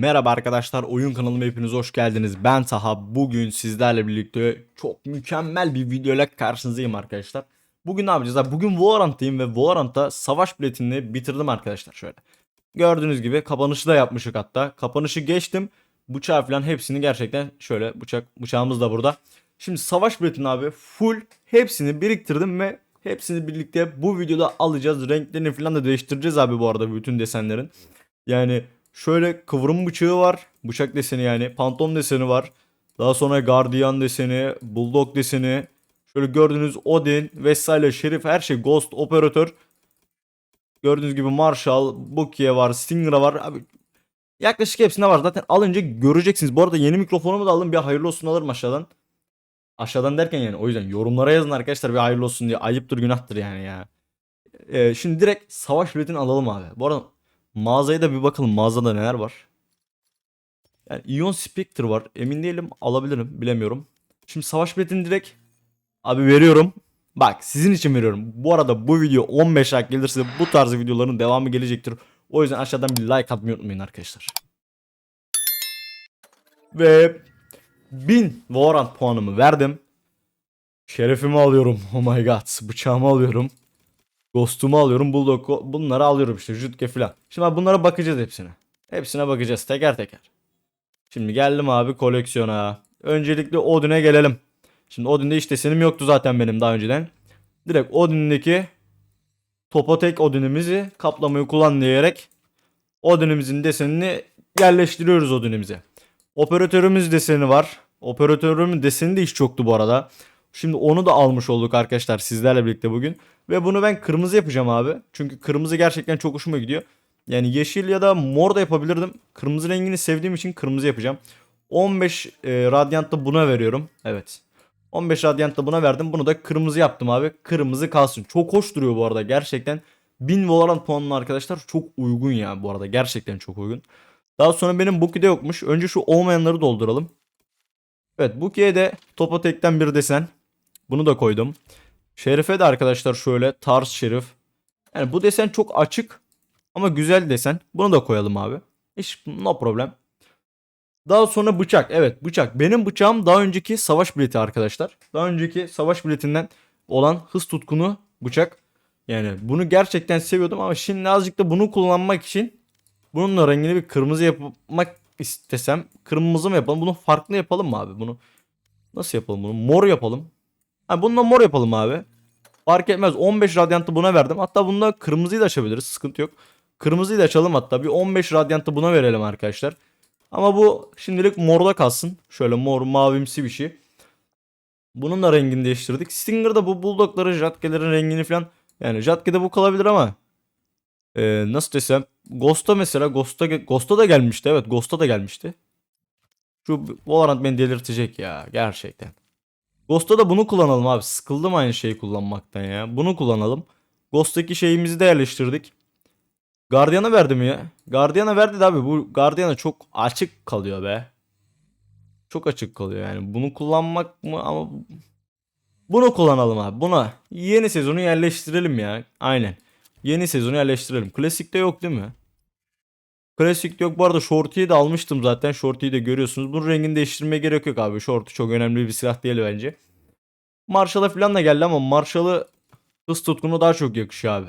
Merhaba arkadaşlar, oyun kanalıma hepiniz hoş geldiniz. Ben Taha. Bugün sizlerle birlikte çok mükemmel bir videoyla karşınızdayım arkadaşlar. Bugün ne yapacağız? Bugün Valorant'tayım ve Valorant'ta savaş biletini bitirdim arkadaşlar şöyle. Gördüğünüz gibi kapanışı da yapmışık hatta. Kapanışı geçtim. Bıçağı falan hepsini gerçekten şöyle bıçak bıçağımız da burada. Şimdi savaş biletini abi full hepsini biriktirdim ve hepsini birlikte bu videoda alacağız. Renklerini falan da değiştireceğiz abi bu arada bütün desenlerin. Yani şöyle kıvrım bıçağı var. Bıçak deseni yani. Pantolon deseni var. Daha sonra gardiyan deseni, bulldog deseni. Şöyle gördüğünüz Odin vesaire şerif her şey ghost operatör. Gördüğünüz gibi Marshall, Bukiye var, Stinger'a var. Abi yaklaşık hepsinde var. Zaten alınca göreceksiniz. Bu arada yeni mikrofonumu da aldım. Bir hayırlı olsun alırım aşağıdan. Aşağıdan derken yani o yüzden yorumlara yazın arkadaşlar bir hayırlı olsun diye. Ayıptır günahtır yani ya. Ee, şimdi direkt savaş biletini alalım abi. Bu arada Mağazaya da bir bakalım mağazada neler var. Yani Ion Spectre var. Emin değilim alabilirim bilemiyorum. Şimdi savaş biletini direkt abi veriyorum. Bak sizin için veriyorum. Bu arada bu video 15 like gelirse bu tarz videoların devamı gelecektir. O yüzden aşağıdan bir like atmayı unutmayın arkadaşlar. Ve 1000 Valorant puanımı verdim. Şerefimi alıyorum. Oh my god. Bıçağımı alıyorum. Ghost'umu alıyorum. Bulldog bunları alıyorum işte. Jutke falan. Şimdi abi bunlara bakacağız hepsine. Hepsine bakacağız teker teker. Şimdi geldim abi koleksiyona. Öncelikle Odin'e gelelim. Şimdi Odin'de hiç desenim yoktu zaten benim daha önceden. Direkt Odin'deki Topotek Odin'imizi kaplamayı kullan Odin'imizin desenini yerleştiriyoruz Odin'imize. Operatörümüz deseni var. Operatörümün deseni de hiç yoktu bu arada. Şimdi onu da almış olduk arkadaşlar sizlerle birlikte bugün. Ve bunu ben kırmızı yapacağım abi. Çünkü kırmızı gerçekten çok hoşuma gidiyor. Yani yeşil ya da mor da yapabilirdim. Kırmızı rengini sevdiğim için kırmızı yapacağım. 15 e, Radiant'ta buna veriyorum. Evet. 15 Radiant'ta buna verdim. Bunu da kırmızı yaptım abi. Kırmızı kalsın. Çok hoş duruyor bu arada gerçekten. 1000 Valorant puanlı arkadaşlar çok uygun ya bu arada. Gerçekten çok uygun. Daha sonra benim Buki'de yokmuş. Önce şu olmayanları dolduralım. Evet Buki'ye de Topotek'ten bir desen. Bunu da koydum. Şerife de arkadaşlar şöyle tarz şerif. Yani bu desen çok açık ama güzel desen. Bunu da koyalım abi. Hiç no problem. Daha sonra bıçak. Evet bıçak. Benim bıçağım daha önceki savaş bileti arkadaşlar. Daha önceki savaş biletinden olan hız tutkunu bıçak. Yani bunu gerçekten seviyordum ama şimdi azıcık da bunu kullanmak için bununla rengini bir kırmızı yapmak istesem kırmızı mı yapalım? Bunu farklı yapalım mı abi? Bunu nasıl yapalım bunu? Mor yapalım. Ha bununla mor yapalım abi. Fark etmez. 15 radyantı buna verdim. Hatta bunda kırmızıyı da açabiliriz. Sıkıntı yok. Kırmızıyı da açalım hatta. Bir 15 radyantı buna verelim arkadaşlar. Ama bu şimdilik morda kalsın. Şöyle mor mavimsi bir şey. Bunun da rengini değiştirdik. Stinger'da bu bulldogları, Jatke'lerin rengini falan. Yani Jatke'de bu kalabilir ama. Ee, nasıl desem. Ghost'a mesela. Ghost'a, Ghost'a da gelmişti. Evet Ghost'a da gelmişti. Şu Valorant beni delirtecek ya. Gerçekten. Ghost'ta da bunu kullanalım abi. Sıkıldım aynı şeyi kullanmaktan ya. Bunu kullanalım. Ghost'taki şeyimizi de yerleştirdik. Guardian'a verdi mi ya? Guardian'a verdi de abi. Bu Guardian'a çok açık kalıyor be. Çok açık kalıyor yani. Bunu kullanmak mı ama... Bunu kullanalım abi. Buna yeni sezonu yerleştirelim ya. Aynen. Yeni sezonu yerleştirelim. Klasikte yok değil mi? Klasikte yok. Bu arada Shorty'yi de almıştım zaten. Shorty'yi de görüyorsunuz. Bunun rengini değiştirmeye gerek yok abi. Shorty çok önemli bir silah değil bence. Marshall'a falan da geldi ama Marshall'ı hız tutkunu daha çok yakışıyor abi.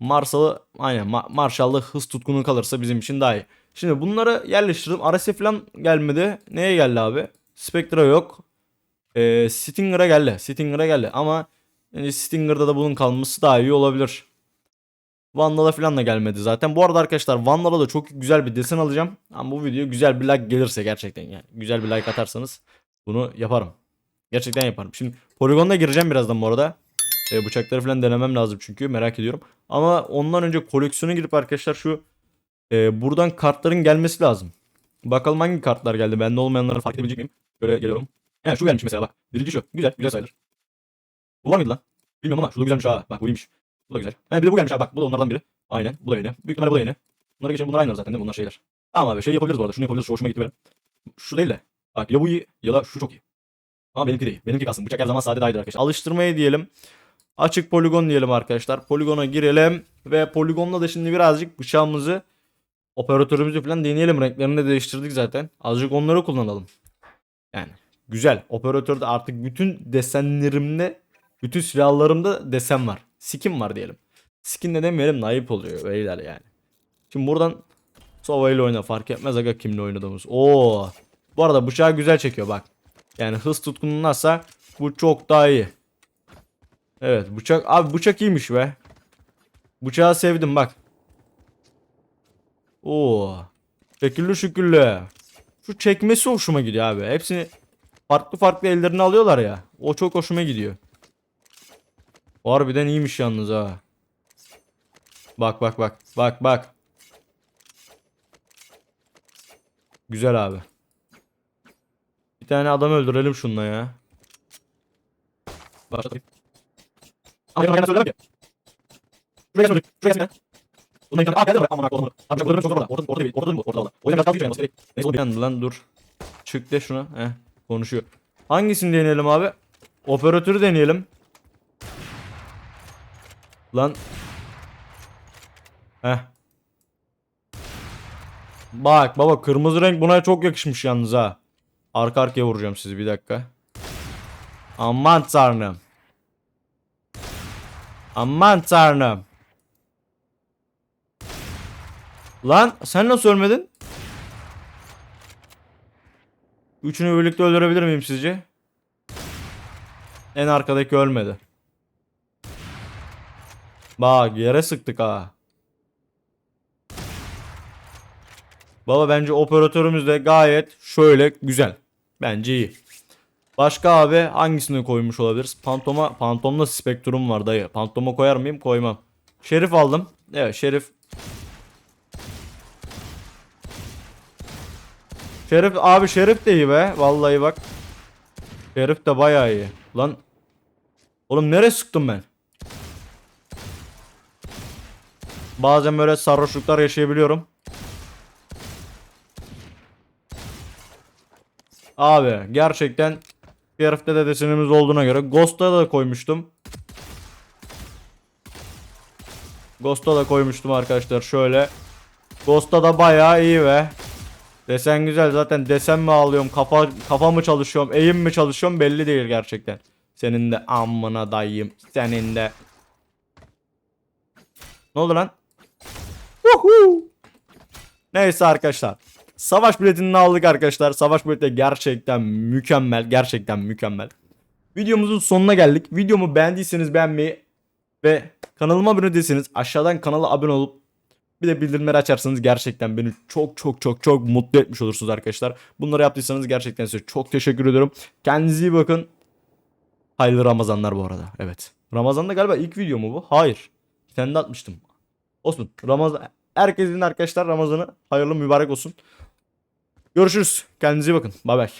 Marshall'ı aynen Ma Marshall'lı hız tutkunu kalırsa bizim için daha iyi. Şimdi bunları yerleştirdim. Arası falan gelmedi. Neye geldi abi? Spectra yok. Ee, Stinger'a geldi. Stinger'a geldi ama yani Stinger'da da bunun kalması daha iyi olabilir. Vandal'a falan da gelmedi zaten. Bu arada arkadaşlar Vandal'a da çok güzel bir desen alacağım. Ama bu video güzel bir like gelirse gerçekten yani. Güzel bir like atarsanız bunu yaparım. Gerçekten yaparım. Şimdi poligonda gireceğim birazdan bu arada. E, bıçakları falan denemem lazım çünkü merak ediyorum. Ama ondan önce koleksiyona girip arkadaşlar şu e, buradan kartların gelmesi lazım. Bakalım hangi kartlar geldi. Bende olmayanları fark edebilecek miyim? Böyle geliyorum. He şu gelmiş mesela bak. Birinci şu. Güzel. Güzel sayılır. Bu var mıydı lan? Bilmiyorum ama şu da güzelmiş ha. Bak bu iyiymiş. Bu da güzel. He bir de bu gelmiş ha bak. Bu da onlardan biri. Aynen. Bu da yeni. Büyük ihtimalle bu da yeni. Bunlara geçelim. Bunlar aynı zaten değil mi? Bunlar şeyler. Tamam abi şey yapabiliriz bu arada. Şunu yapabiliriz. Şu hoşuma gitti benim. Şu değil de. Bak ya bu iyi ya da şu çok iyi. Ama benimki değil. Benimki kalsın. Bıçak her zaman sade daha arkadaşlar. Alıştırmayı diyelim. Açık poligon diyelim arkadaşlar. Poligona girelim. Ve poligonla da şimdi birazcık bıçağımızı Operatörümüzü falan deneyelim. Renklerini de değiştirdik zaten. Azıcık onları kullanalım. Yani güzel. Operatörde artık bütün desenlerimde, bütün silahlarımda desen var. Skin var diyelim. Skin de demeyelim de ayıp oluyor beyler yani. Şimdi buradan Sova ile oyna fark etmez aga kimle oynadığımız. Oo. Bu arada bıçağı güzel çekiyor bak. Yani hız tutkunun nasılsa bu çok daha iyi. Evet bıçak abi bıçak iyiymiş be. Bıçağı sevdim bak. Oo. Şekilli şükürlü. Şu çekmesi hoşuma gidiyor abi. Hepsini farklı farklı ellerine alıyorlar ya. O çok hoşuma gidiyor. Harbiden iyiymiş yalnız ha. Bak bak bak. Bak bak. Güzel abi. Bir tane adam öldürelim şununla ya. Başladım. Ama ben söylemem ki. Şuraya gelsin. Şuraya gelsin. Bundan imkanı. Aa geldi buraya. Aman Allah'ım. Abi çok çok orada. Orada orada değil. Orada değil mi? Orada orada. O yüzden biraz kalkıyor yani. Neyse oğlum lan dur. Çık de şuna. Heh. Konuşuyor. Hangisini deneyelim abi? Operatörü deneyelim. Lan. Heh. Bak baba kırmızı renk buna çok yakışmış yalnız ha. Arka arkaya vuracağım sizi bir dakika. Aman tanrım. Aman tanrım. Lan sen nasıl ölmedin? Üçünü birlikte öldürebilir miyim sizce? En arkadaki ölmedi. Bak yere sıktık ha. Baba bence operatörümüz de gayet şöyle güzel. Bence iyi. Başka abi hangisini koymuş olabiliriz? Pantoma, Pantom'da spektrum var dayı. Pantoma koyar mıyım? Koymam. Şerif aldım. Evet Şerif. Şerif abi Şerif de iyi be. Vallahi bak. Şerif de bayağı iyi. Lan. Oğlum nereye sıktım ben? Bazen böyle sarhoşluklar yaşayabiliyorum. Abi gerçekten bir herifte de desenimiz olduğuna göre Ghost'a da koymuştum. Ghost'a da koymuştum arkadaşlar şöyle. Ghost'a da bayağı iyi ve desen güzel zaten desen mi alıyorum kafa kafa mı çalışıyorum eğim mi çalışıyorum belli değil gerçekten. Senin de amına dayım senin de. Ne oldu lan? Woohoo! Neyse arkadaşlar. Savaş biletini aldık arkadaşlar. Savaş bileti gerçekten mükemmel. Gerçekten mükemmel. Videomuzun sonuna geldik. Videomu beğendiyseniz beğenmeyi ve kanalıma abone değilseniz aşağıdan kanala abone olup bir de bildirimleri açarsanız gerçekten beni çok çok çok çok mutlu etmiş olursunuz arkadaşlar. Bunları yaptıysanız gerçekten size çok teşekkür ediyorum. Kendinize iyi bakın. Hayırlı Ramazanlar bu arada. Evet. Ramazan'da galiba ilk video mu bu? Hayır. Bir tane de atmıştım. Olsun. Ramazan herkesin arkadaşlar Ramazan'ı hayırlı mübarek olsun. Görüşürüz. Kendinize iyi bakın. Bay bay.